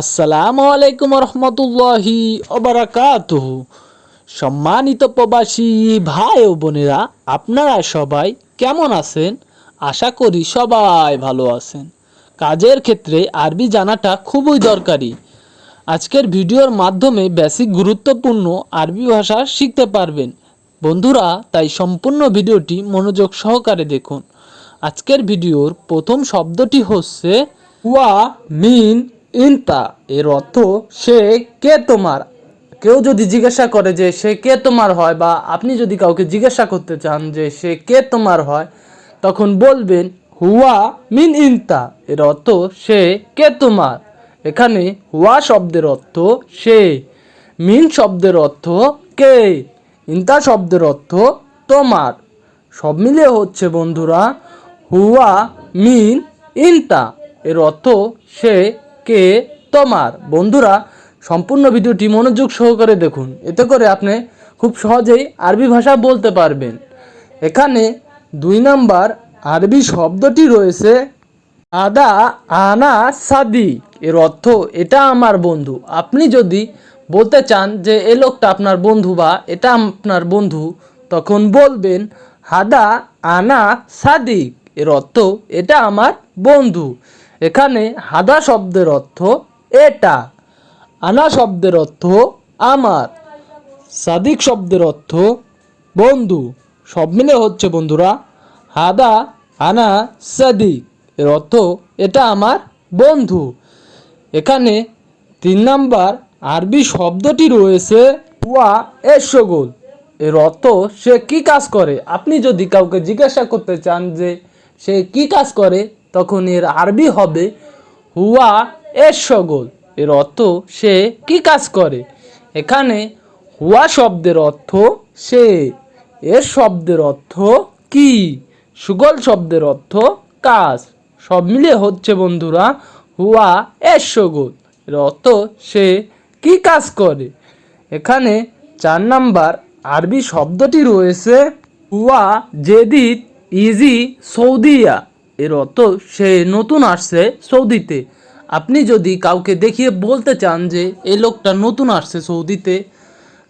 আসসালামু আলাইকুম রহমতুল্লাহি অবরাকাতুহু সম্মানিত প্রবাসী ভাই ও বোনেরা, আপনারা সবাই কেমন আছেন? আশা করি সবাই ভালো আছেন। কাজের ক্ষেত্রে আরবি জানাটা খুবই দরকারি। আজকের ভিডিওর মাধ্যমে বেসিক গুরুত্বপূর্ণ আরবি ভাষা শিখতে পারবেন। বন্ধুরা, তাই সম্পূর্ণ ভিডিওটি মনোযোগ সহকারে দেখুন। আজকের ভিডিওর প্রথম শব্দটি হচ্ছে ওয়া, মিন ইনতা, এর অর্থ সে কে তোমার? কেউ যদি জিজ্ঞাসা করে যে সে কে তোমার হয় বা আপনি যদি কাউকে জিজ্ঞাসা করতে চান যে সে কে তোমার হয়, তখন বলবেন, হুয়া মিন ইনতা এর অর্থ সে কে তোমার। এখানে হুয়া শব্দের অর্থ সে, মিন শব্দের অর্থ কে, ইনতা শব্দের অর্থ তোমার। সব মিলিয়ে হচ্ছে বন্ধুরা, হুয়া মিন ইনতা, এর অর্থ সে কে? তোমার। বন্ধুরা, সম্পূর্ণ ভিডিওটি মনোযোগ সহকারে দেখুন। এতে করে আপনি খুব সহজেই আরবি ভাষা বলতে পারবেন। এখানে দুই নাম্বার আরবি শব্দটি রয়েছে, আদা আনা সাদি। এর অর্থ, এটা আমার বন্ধু। আপনি যদি বলতে চান যে, এ লোকটা আপনার বন্ধু বা এটা আপনার বন্ধু, তখন বলবেন হাদা আনা সাদিক। এর অর্থ, এটা আমার বন্ধু। এখানে হাদা শব্দের অর্থ এটা, আনা শব্দের অর্থ আমার, সাদিক শব্দের অর্থ বন্ধু। সব মিলে হচ্ছে বন্ধুরা, হাদা, আনা, সাদিক, এর অর্থ এটা আমার বন্ধু। এখানে তিন নাম্বার আরবি শব্দটি রয়েছে ওয়া এসগোল, এর অর্থ সে কি কাজ করে? আপনি যদি কাউকে জিজ্ঞাসা করতে চান যে সে কি কাজ করে তখন এর আরবি হবে, হুয়া এসগোল এর অর্থ, সে কি কাজ করে? এখানে, হুয়া শব্দের অর্থ, সে। এর শব্দের অর্থ, কি? সুগল শব্দের অর্থ, কাজ। সব মিলিয়ে হচ্ছে, বন্ধুরা, হুয়া এসগোল এর অর্থ, সে কি কাজ করে? এখানে চার নাম্বার আরবি শব্দটি রয়েছে, হুয়া জেদিদ ইজি সৌদিয়া। এর অর্থ সে নতুন আসছে সৌদিতে। আপনি যদি কাউকে দেখিয়ে বলতে চান যে এই লোকটা নতুন আসছে সৌদিতে,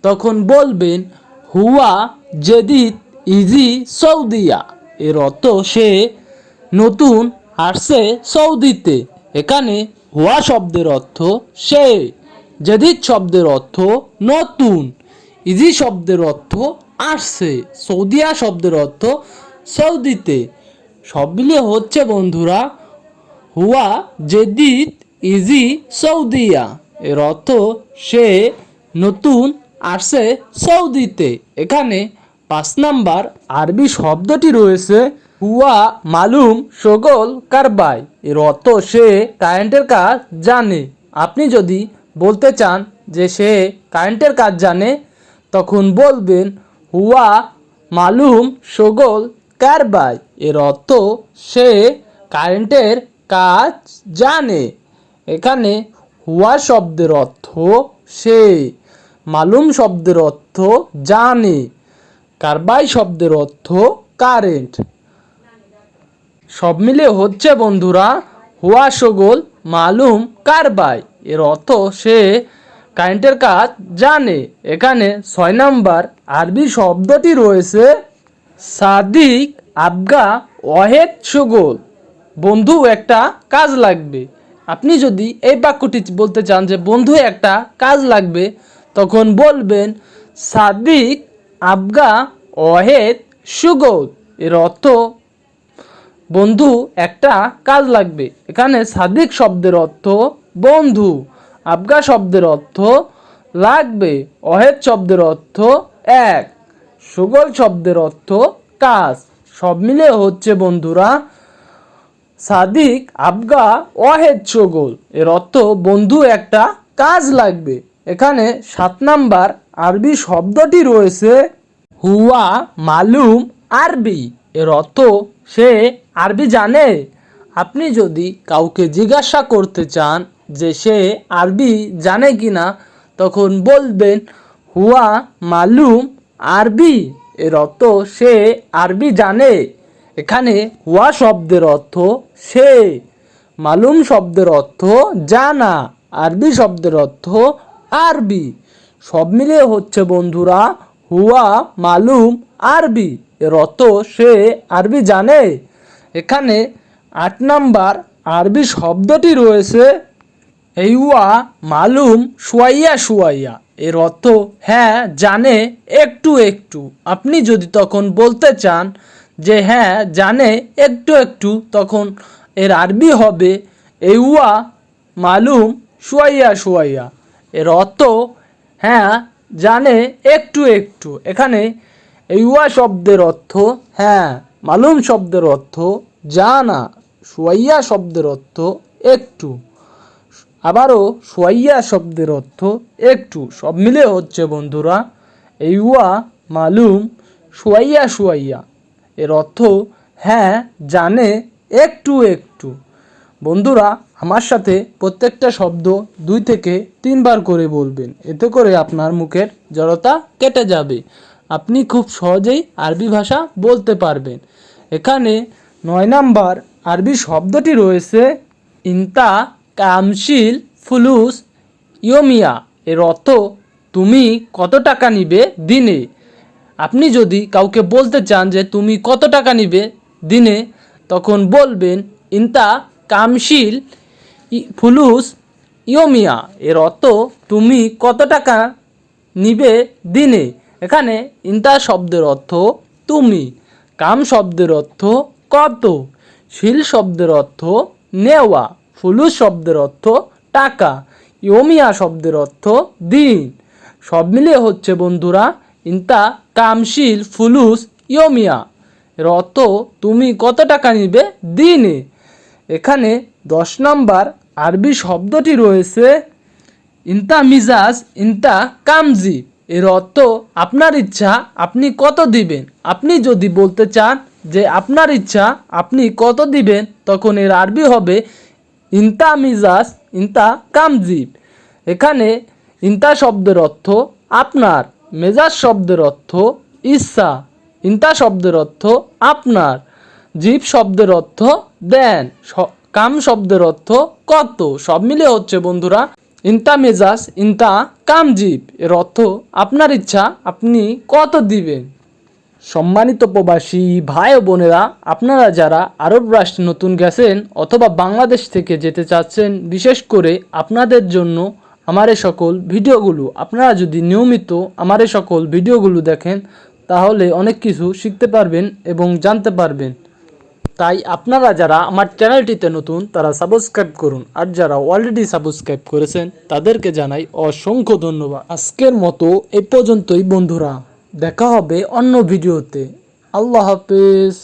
তখন বলবেন, হুয়া জেদিদ ইজি সৌদিয়া। এর অর্থ সে নতুন আসছে সৌদিতে। এখানে হুয়া শব্দের অর্থ সে, জেদিদ শব্দের অর্থ নতুন, ইজি শব্দের অর্থ আসছে, সৌদিয়া শব্দের অর্থ সৌদিতে। সব মিলিয়ে হচ্ছে বন্ধুরা, হুয়া জেদিদ ইজি সৌদিয়া। এর অর্থ সে নতুন আসছে সৌদিতে। এখানে পাঁচ নাম্বার আরবি শব্দটি রয়েছে, হুয়া মালুম সগল কারবাই। এর অর্থ সে কারেন্টের কাজ জানে। আপনি যদি বলতে চান যে সে কারেন্টের কাজ জানে, তখন বলবেন, হুয়া মালুম সগল কারবাই। এর অর্থ সে কারেন্টের কাজ জানে। এখানে হুয়া শব্দের অর্থ সে, মালুম শব্দের অর্থ জানে, কারবাই শব্দের অর্থ কারেন্ট। সব মিলে হচ্ছে বন্ধুরা হুয়া সগোল মালুম, কারবাই। এর অর্থ সে কারেন্টের কাজ জানে। এখানে ছয় নাম্বার আরবি শব্দটি রয়েছে সাদিক, আবগা, ওয়াহেদ, সুগোল। বন্ধু একটা কাজ লাগবে। আপনি যদি এই বাক্যটি বলতে চান যে বন্ধু একটা কাজ লাগবে, তখন বলবেন সাদিক, আবগা, ওয়াহেদ, সুগোল। এর অর্থ বন্ধু একটা কাজ লাগবে। এখানে সাদিক শব্দের অর্থ বন্ধু, আবগা শব্দের অর্থ লাগবে অহেদ শব্দের অর্থ এক। সুগল শব্দের অর্থ কাজ। সব মিলে হচ্ছে, বন্ধুরা, সাদিক, আবগা অহেদ সুগল। এর অর্থ, বন্ধু, একটা কাজ লাগবে। এখানে সাত নাম্বার আরবি শব্দটি রয়েছে, হুয়া, মালুম, আরবি। এর অর্থ, সে আরবি জানে। আপনি যদি কাউকে জিজ্ঞাসা করতে চান যে সে আরবি জানে কি না তখন বলবেন, হুয়া, মালুম আরবি এর অর্থ সে, আরবি জানে। এখানে হুয়া শব্দের অর্থ সে, মালুম শব্দের অর্থ জানা, আরবি শব্দের অর্থ আরবি। সব মিলিয়ে হচ্ছে বন্ধুরা, হুয়া, মালুম, আরবি এর অর্থ সে, আরবি জানে। এখানে আট নাম্বার আরবি শব্দটি রয়েছে এইওয়া মালুম শুয়াইয়া শুয়াইয়া এর অর্থ হ্যাঁ জানে একটু একটু। আপনি যদি তখন বলতে চান যে হ্যাঁ জানে একটু একটু, তখন এর আরবি হবে এইওয়া মালুম শুয়াইয়া শুয়াইয়া। এর অর্থ হ্যাঁ জানে একটু একটু। এখানে এইওয়া শব্দের অর্থ হ্যাঁ মালুম শব্দের অর্থ, জানা, শুয়াইয়া শব্দের অর্থ, একটু। আবারও সোয়াইয়া শব্দের অর্থ একটু। সব মিলে হচ্ছে, বন্ধুরা এই এইয়া মালুম সোয়াইয়া সোয়াইয়া। এর অর্থ হ্যাঁ জানে, একটু একটু। বন্ধুরা, আমার সাথে প্রত্যেকটা শব্দ দুই থেকে তিনবার করে বলবেন। এতে করে আপনার মুখের জড়তা কেটে যাবে। আপনি খুব সহজেই আরবি ভাষা বলতে পারবেন। এখানে নয় নাম্বার আরবি শব্দটি রয়েছে ইন্তা কামশিল ফুলুস ইয়মিয়া, এর অর্থ তুমি কত টাকা নিবে দিনে। আপনি যদি কাউকে বলতে চান যে তুমি কত টাকা নিবে দিনে, তখন বলবেন, ইন্তা কামশিল ফুলুস ইয়মিয়া, এর অর্থ তুমি কত টাকা নিবে দিনে। এখানে ইন্তা শব্দের অর্থ তুমি, কাম শব্দের অর্থ কত, শিল শব্দের অর্থ নেওয়া। ফুলুস শব্দের অর্থ টাকা, ইয়মিয়া শব্দের অর্থ দিন। সব মিলিয়ে হচ্ছে বন্ধুরা, ইন্তা কামশিল ফুলুস ইয়মিয়া। এর অর্থ তুমি কত টাকা নিবে দিনে। এখানে দশ নম্বর আরবি শব্দটি রয়েছে, ইন্তা মিজাজ, ইন্তা কামজি। এর অর্থ আপনার ইচ্ছা আপনি কত দিবেন। আপনি যদি বলতে চান যে আপনার ইচ্ছা আপনি কত দিবেন, তখন এর আরবি হবে ইন্তা মিজাজ, ইন্তা কামজিব। এখানে ইন্তা শব্দের অর্থ আপনার, মেজাজ শব্দের অর্থ ইচ্ছা। ইন্তা শব্দের অর্থ আপনার, জীব শব্দের অর্থ দেন। কাম শব্দের অর্থ কত। সব মিলে হচ্ছে বন্ধুরা, ইন্তা মেজাজ, ইন্তা কাম জীব এর অর্থ আপনার ইচ্ছা, আপনি কত দিবেন? সম্মানিত প্রবাসী ভাই ও বোনেরা, আপনারা যারা আরব রাষ্ট্রে নতুন গেছেন অথবা বাংলাদেশ থেকে যেতে চাচ্ছেন, বিশেষ করে আপনাদের জন্য আমার সকল ভিডিওগুলো, আপনারা যদি নিয়মিত আমার সকল ভিডিওগুলো দেখেন, তাহলে অনেক কিছু শিখতে পারবেন এবং জানতে পারবেন। তাই আপনারা যারা আমার চ্যানেলটিতে নতুন, তারা সাবস্ক্রাইব করুন। আর যারা অলরেডি সাবস্ক্রাইব করেছেন, তাদেরকে জানাই অসংখ্য ধন্যবাদ। আজকের মতো এ পর্যন্তই, বন্ধুরা। দেখা হবে অন্য ভিডিওতে। আল্লাহ হাফেজ।